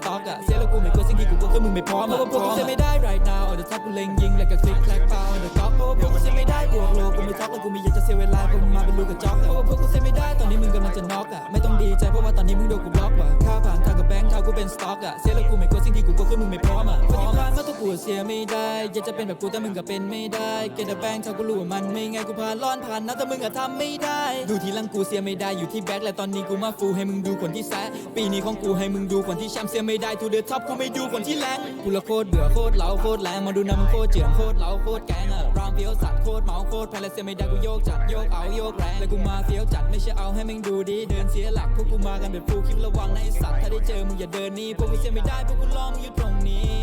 talk that. กูไม่กลัวสิ่งที่กูกลัวคือมึงไม่พร้อมเพราะว่าพวกกูเสียไม่ได้ right now เอาแต่ทับกูเล็งยิงแล้วก็คลิกแคลกเปล่าเดอะก๊อกเพราะว่าพวกกูเสียไม่ได้บวกโลกูไม่ท็อกแล้วกูไม่อยากจะเสียเวลากมึงมาเป็นลูกกระจอกอะเพราะว่าพวกกูเสียไม่ได้ตอนนี้มึงกำลังจะน็อกอะไม่ต้องดีใจเพราะว่าตอนนี้มึงโดนกูบล็อกว่ะค่าผ่านทางกับแบงค์เท่ากูเป็นสต็อกอะเสียแล้วกูไม่กลัวสิ่งที่กูกลัวคือมึงไม่พร้อมอะคนที่ผ่านมาตัวกูเสียไม่ได้อยากจะเป็นแบบกูแต่มึงก็เป็นไม่ได้เกแต่แบงค์เท่ากูรู้ว่ามันไม่ไงายกูผ่านร้อนผ่านน้ำแต่มึงอะทำไม่ได้ ดูทีหลังกูเสียไม่ได้อยู่ที่แบ็คและตอนนี้กูมาฟูให้มึงดูคนที่แซะปีนี้ของกูให้มึงดูคนที่แชมป์เสียไม่ได้ทูเดอท็อปกูไม่ดูคนที่แรงกูละโคตรเบื่อโคตรเหลาโคตรแรงมาดูน้ำมึงโคตรเจือนโคตรเหลาโคตรแกงอะรามเฟี้ยวสัตว์โคตรเมาโคตรแพลเสียไม่ได้กูโยกจัดโยกเอาโยกแรงแล้วกูมาเฟี้ยวจัดไม่ใช่เอาให้มึงดูดีเดินเสียหลักพวกกูมากันแบบฟูลคลิประวังในะไอสัตว์ถ้าได้เจอมึงอย่าเดินนี่พวกกูเสียไม่ได้พวกกูรอมึงอยู่ตรงนี้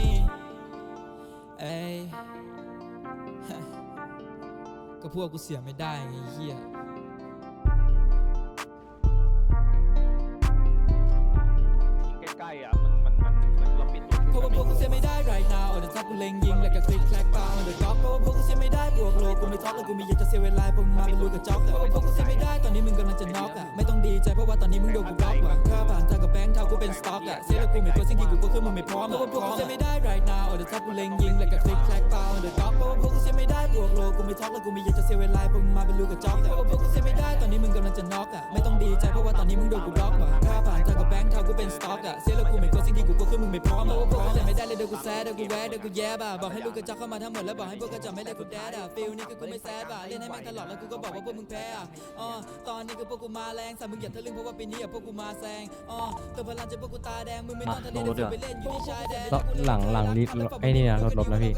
เอ้ยก็พวกกูเสียไม่ได้ไงเฮีย เล็งยิงแล้วก็คลิกแคลกเปล่าเดอะก๊อกเพราะว่าพวกกูเสียไม่ได้บวกโลกูไม่ท็อกแล้วกูม่อยากจะเสียเวลาพวกมึงมาเป็นลูกกระจอกอะเพราะว่าพวกกูเสียไม่ได้ตอนนี้มึงกำลังจะน็อกอะไม่ต้องดีใจเพราะว่าตอนนี้มึงโดนกูบล็อกว่ะค่าผ่านทางกับแบงค์เท่ากูเป็นสต็อกอะเสียแล้วกูไม่กลัวสิ่งที่กูกลัวคือมึงไม่พร้อมเพราะว่าพวกกูเสียไม่ได้ right now เดอาแต่ทับกูเล็งยิงแล้วก็คลิกแคลกเปล่าเดอะก๊อกเพราะว่าพวกกูเสียไม่ได้บวกโลกูไม่ท็อกแล้วกูม่อยากจะเสียเวลาพวกมึงมาเป็นลูกกระจอกอะเพราะว่าพวกกูเสียไม่ได้ตอนนี้มึงกำลังจะน็อกอะไม่ต้องดีใจเพราะว่าตอนนี้มึงโดนกูบล็อกว่ะค่าผ่านทางกับแบงค์เท่ากูเป็นสต็อกอะเสียแล้วกูไม่กลัวสิ่งที่กูกลัวคือมึงไม่พร้อมเพราะว่าพวกกูเสียไม่ได้เลยเดี๋ยวกูแซดเดี๋ยวกูแวะเดี๋ยวกูแย่บ่ะบอกให้ลูกกระจอกเข้ามาทั้งหมดแล้วบอกให้พวกกระจอกไม่เล่นกูแดดอะฟิลนี่คือกูไม่แซดบ่ะเล่นให้แม่งตลอดแล้วกูก็บอกว่าพวกมึงแพ้อะอ๋อตอนนี้คือพวกกูมาแรงสัตว์มึงอย่าทะลึ่งเพราะว่าปีนี้อะพวกกูมาแซงอ๋อเติมพลังจนพวกกูตาแดงมึงไม่ต้องทะเลเดี๋ยวกูไปเล่นอยู่ที่ชายแดนหลังหลังลิไอ้นี่นะรถลบนะพี่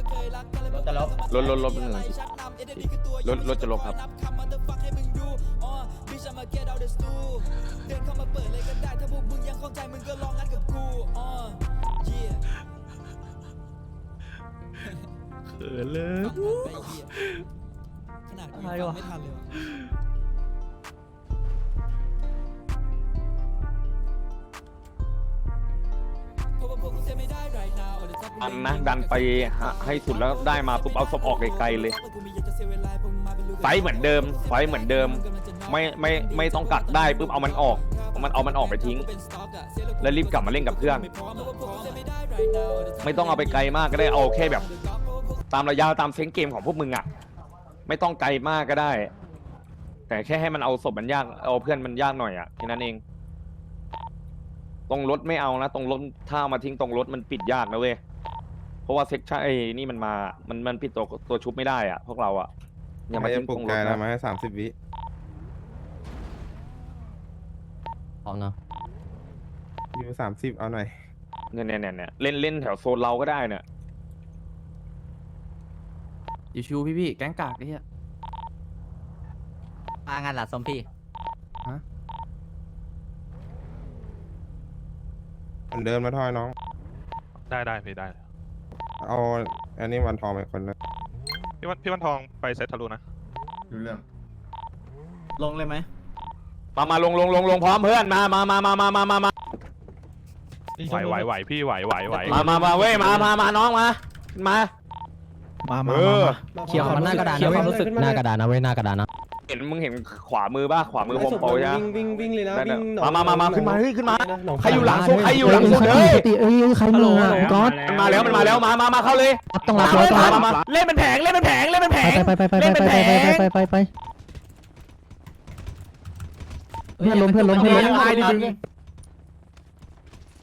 จะลบรถรถรถเป็นหลังรถรถจะลบครับเดินเข้ามาเปิดเลยก็ได้ถ้าพวกมึงยังเข้าใจมึงก็ลองงัดกับกูอ๋อ yeah เขินเลย ขนาดกูยังฟังไม่ทันเลยว่ะดันนะดันไปหาให้สุดแล้วได้มาปุ๊บเอาศพออกไกลๆเลย ไฟเหมือนเดิม ไฟเหมือนเดิม ไม่ไม่ไม่ต้องกักได้ปุ๊บเอามันออก มันเอามันออกไปทิ้ง แล้วรีบกลับมาเล่นกับเพื่อน ไม่ต้องเอาไปไกลมากก็ได้เอาแค่แบบ ตามระยะตามเซนส์เกมของพวกมึงอะ ไม่ต้องไกลมากก็ได้ แต่แค่ให้มันเอาศพมันยากเอาเพื่อนมันยากหน่อยอะแค่นั้นเอง ตรงรถไม่เอานะตรงรถถ้าเอามาทิ้งตรงรถมันปิดยากนะเว้ยเพราะว่าเซ็กชันไอ้นี่มันมามันมันปิดตัวตัวชุบไม่ได้อะพวกเราอะอย่ามาใครทิ้จะงปลุตกรงใจรถนะนะมาให้สามสิบวิพร้อมนะอยู่สามสิบเอาหน่อยเนี่ยเนี่ยเนี่ยเนี่ยเล่นเล่นแถวโซนเราก็ได้เนี่ย ยูชูพี่พี่แก๊งกากนี่ฮะมางานหลัดซอมพี่เหมือนเดิมนะทอยน้อง ได้ได้พี่ได้เอาอันนี้วันทองไปคนนึงพี่วันพี่วันทองไปเซตทะลุนะลงเลยไหมมามาลงลงลงลงพร้อมเพื่อนมามามามามามามามาไหวไหวไหวพี่ไหวไหวไหวมามามาเว้ยมามามาน้องมา มา มามาเออเคลียร์ความหน้ากระดานเคลียร์ความรู้สึกหน้ากระดานนะเว้ยหน้ากระดานนะเห็นมึงเห็นขวามือป่ะขวามือโฮมโปรใช่ไหมวิ่งวิ่งวิ่งเลยนะนั่นวิ่น่ะงมามามามาขึ้นมาเฮ้ยขึ้นมาหนองใครอยู่หลังโซนใครอยู่หลังโซนเฮ้ยเอ้ยใครมาก๊อตมันมาแล้วมันมาแล้วมามามาเข้าเลยต้องรับร้อยมาต้องรับมามาเล่นเป็นแผงเล่นเป็นแผงเล่นเป็นแผงไปไปไปไปไปไปไปไปไปไปเพื่อนล้มเพื่อนล้มเพื่อนล้ม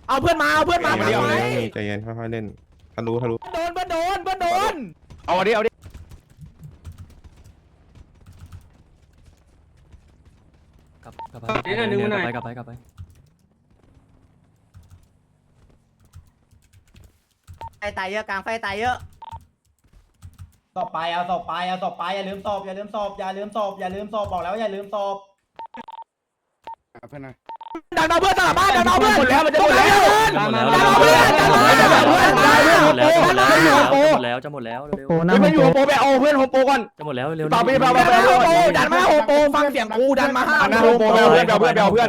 เอาเพื่อนมาเอาเพื่อนมาใจเดียวเย็นใจเย็นค่อยๆเล่นทะลุทะลุโดนเพื่อนโดนเพื่อนโดน เอาดิเอาดิกลับกลับไปกลับไปกลับไปกลับไปไฟตายเยอะกลางไฟตายเยอะต่อไปเอาต่อไปเอาต่อไปอย่าลืมสอบอย่าลืมสอบอย่าลืมสอบอย่าลืมสอบบอกแล้วอย่าลืมสอบดันเอาเพื่อนสลับบ้านดันเอาเพื่อนหมดแล้วมันจะหมดแล้วหมดแล้ว แล้วจะหมดแล้วเร็วโอ้หน้าไม่มันอยู่โฮมโปรไปเอาเพื่อนโฮมโปรก่อนจะหมดแล้วเร็วต่อไปไปไปไปโฮมโปรดันมาโฮมโปรฟังเสียงกูดันมาห้านะโฮมโปรไปเอาเพื่อนไปเอาเพื่อนไปเอาเพื่อน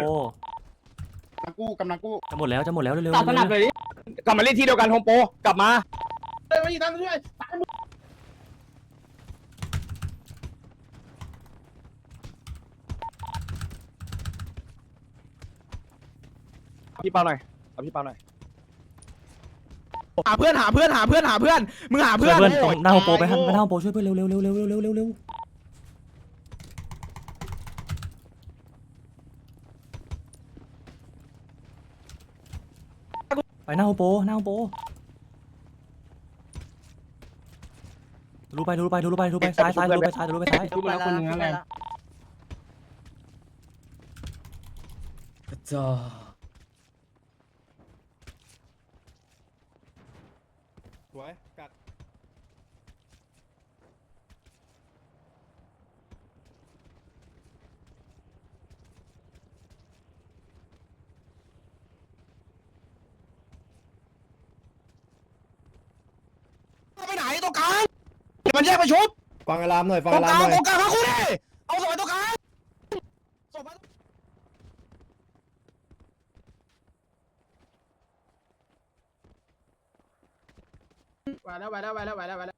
กู้กำลังกู้จะหมดแล้วจะหมดแล้วเร็วตัดสนับเลยดิกลับมาเล่นที่เดียวกันโฮมโปรกลับมาเดินมาอีกนั่นด้วยพี่เปาหน่อยเอาพี่เปาหน่อย หาเพื่อนหาเพื่อนหาเพื่อนหาเพื่อนมึงหาช่เพื่วยอนเพื่อนตรงหน้าโฮมโปรไปฮะไปหน้าโฮมโปรช่วยเพื่อนเร็วเร็วเร็วเร็วเร็วเร็วเร็วเร็วไปหน้าโฮมโปรหน้าโฮมโปรทะลุไปทะลุไปทะลุไปทะลุไปซ้ายซ้ายทะลุไปซ้ายทะลุไปซ้ายทุบแล้วคนนึงแล้วจ้า วย กัด ไปไหนตรงกลางเดี๋ยวมันแยกไปชุบฟังอารามหน่อย ฟังตรอางรากมลางหน่อยตรงกลางมาคู่ดิเอาสมัยตรงกลางสมัย ไหวแล้วไหวแล้วไหวแล้วไหวแล้วไหวแล้ว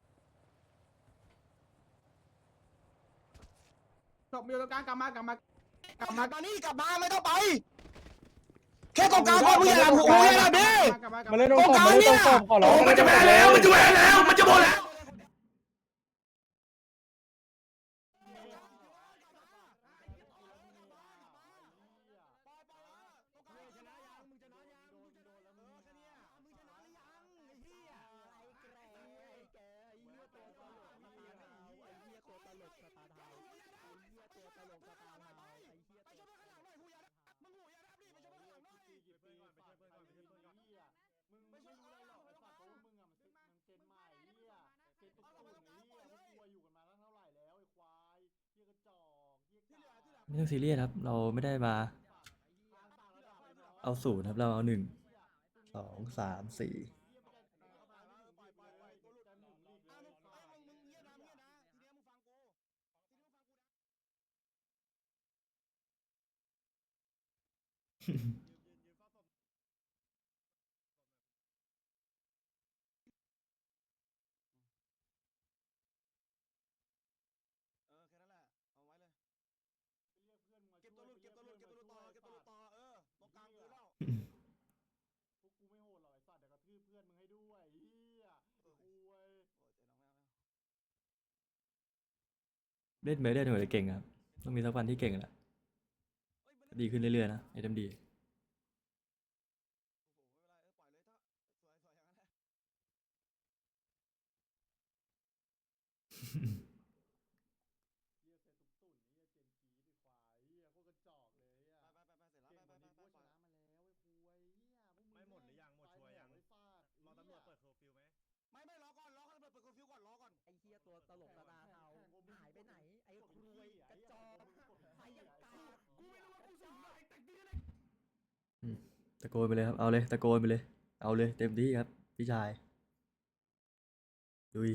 จบมีตรงกลางกลับมากลับมากลับมามาตอนนี้กลับมาไม่ต้องไป แค่ตรงกลางพอมึงอย่าหลับหูอย่าหลับดิกลับมากลับมามาเล่นตรงศพมาเล่นตรงศพขอร้องมันจะแพ้แล้ว มันจะแพ้แล้ว มันจะหมดแล้ว ไม่ต้องซีเรียสครับ เราไม่ได้มา เอาศูนย์ครับ เราเอาหนึ่งสองสามสี่ พวกกูไม่โหดหรอกไอ้สัตว์เดี๋ยวกระทืบเพื่อนมึงให้ด้วยเฮียโอ้ยเล่นไปได้หน่วยเก่งครับ ต้องมีสักวันที่เก่งแหละดีขึ้นเรื่อยๆนะไอ้ดำดีอืม ตัวตลกตาตาเทาหายไปไหน ไอ้คุยกระจอกไอ้ยังกากูไม่รู้ว่ากูสูงไหนแต่งดีเลยตะโกนไปเลยครับ เอาเลย ตะโกนไปเลย เอาเลย เต็มที่ครับ พี่ชายดุย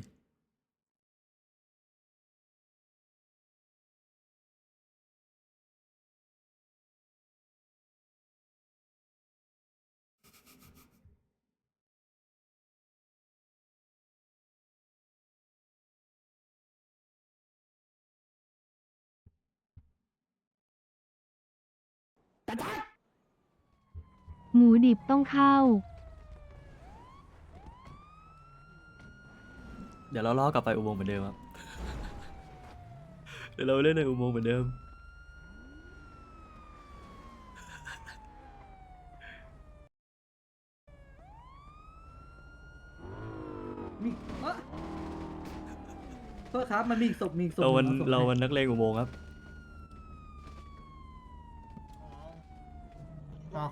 หมูดิบต้องเข้า เดี๋ยวเราล่อกลับไปอุโมงค์เหมือนเดิมครับ เดี๋ยวเราเล่นในอุโมงค์เหมือนเดิมโทษครับมันมีศพมีศพเรามันเรามันนักเลงอุโมงค์ครับ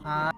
啊